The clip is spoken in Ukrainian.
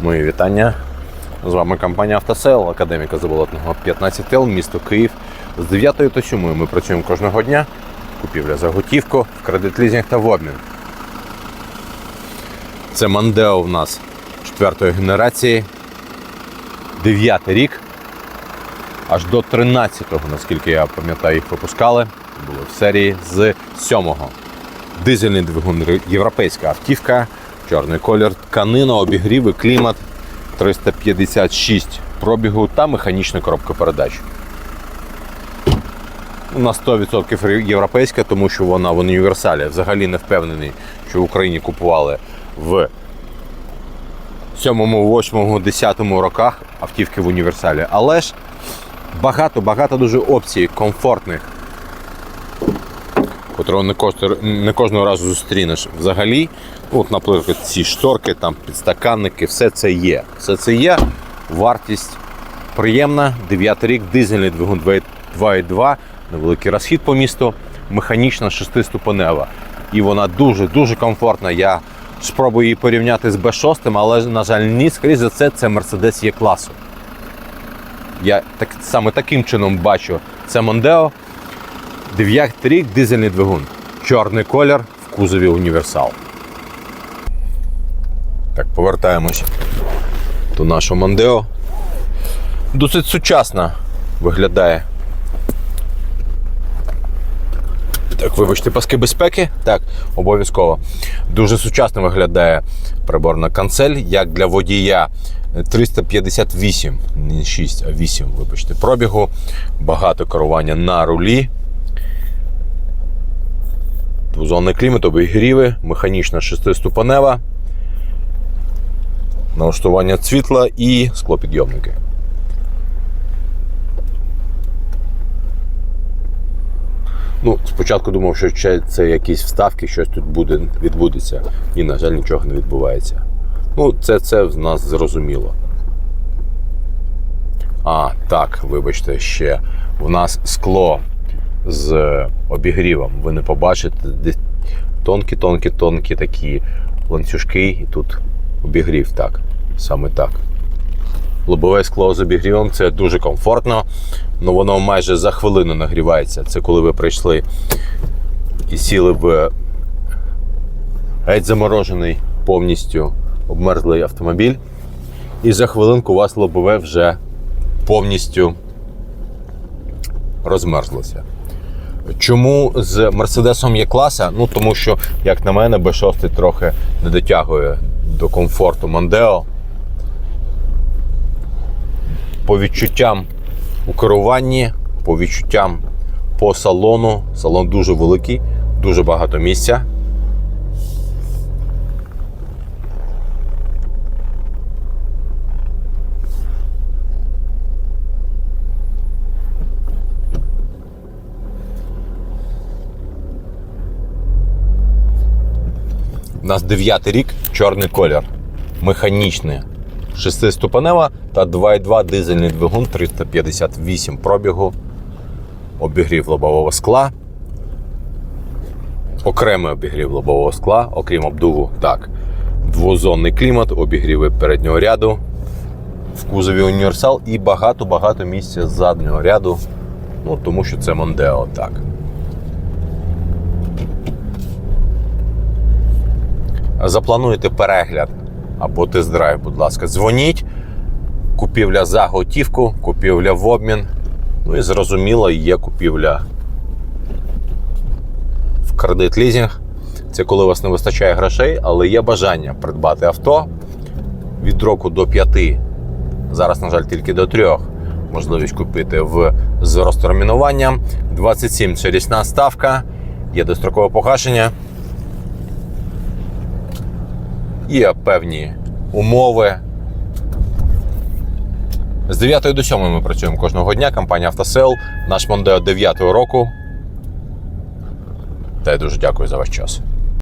Мої вітання. З вами компанія Автосел, академіка Заболотного 15 л місто Київ. З 9 до 7 ми працюємо кожного дня. Купівля за готівку, в кредит лізинг та в обмін. Це Мандео в нас четвертої генерації. Дев'ятий рік. Аж до 13-го, наскільки я пам'ятаю, їх випускали. Були в серії з 7-го. Дизельний двигун європейська автівка, чорний колір, тканина, обігріви, клімат 356 пробігу та механічна коробка передач. На 100% європейська, тому що вона в універсалі. Взагалі не впевнений, що в Україні купували в 7, 8, 10 роках автівки в універсалі. Але ж багато, багато дуже опцій комфортних котрого не, кожного, не кожного разу зустрінеш взагалі. От, наприклад, ці шторки, там підстаканники, все це є. Все це є. Вартість приємна. 9 рік, дизельний двигун 2,2, невеликий розхід по місту, механічна шестиступенева. І вона дуже-дуже комфортна. Я спробую її порівняти з B6, але, на жаль, ні, скоріше за це, це Mercedes є класу. Я так, саме таким чином бачу це Мондео. 9 рік дизельний двигун. Чорний колір в кузові універсал. Так, повертаємось до нашого Мондео. Досить сучасно виглядає. Так, вибачте, паски безпеки. Так, обов'язково. Дуже сучасно виглядає приборна канцель, як для водія 358, не 6, а 8, вибачте, пробігу. Багато керування на рулі. Двозонний клімат, обігріви, механічна шестиступенева, налаштування світла і склопідйомники. Ну, спочатку думав, що це- якісь вставки, щось тут буде, відбудеться. І, на жаль, нічого не відбувається. Ну, це, це в нас зрозуміло. А, так, вибачте, ще. У нас скло з обігрівом. Ви не побачите тонкі-тонкі-тонкі такі ланцюжки, і тут обігрів так. Саме так. Лобове скло з обігрівом це дуже комфортно, але воно майже за хвилину нагрівається. Це коли ви прийшли і сіли в геть заморожений повністю обмерзлий автомобіль. І за хвилинку у вас лобове вже повністю розмерзлося. Чому з Мерседесом є класа? Ну тому що, як на мене, B6 трохи не дотягує до комфорту Мондео. По відчуттям у керуванні, по відчуттям по салону. Салон дуже великий, дуже багато місця. У нас 9 рік, чорний колір, механічний, шестиступенева та 2,2 дизельний двигун 358 пробігу, обігрів лобового скла, окремий обігрів лобового скла, окрім обдуву, так, двозонний клімат, обігріви переднього ряду, в кузові універсал і багато-багато місця заднього ряду, ну тому що це Мондео, так. Заплануєте перегляд або тест-драйв, будь ласка, дзвоніть. Купівля за готівку, купівля в обмін. Ну і зрозуміло, є купівля в кредит лізинг. Це коли у вас не вистачає грошей, але є бажання придбати авто від року до 5, зараз, на жаль, тільки до 3. Можливість купити в з розтермінуванням. 27 це річна ставка, є дострокове погашення є певні умови. З 9 до 7 ми працюємо кожного дня. Компанія Автосел, наш Мондео 9 року. Та я дуже дякую за ваш час.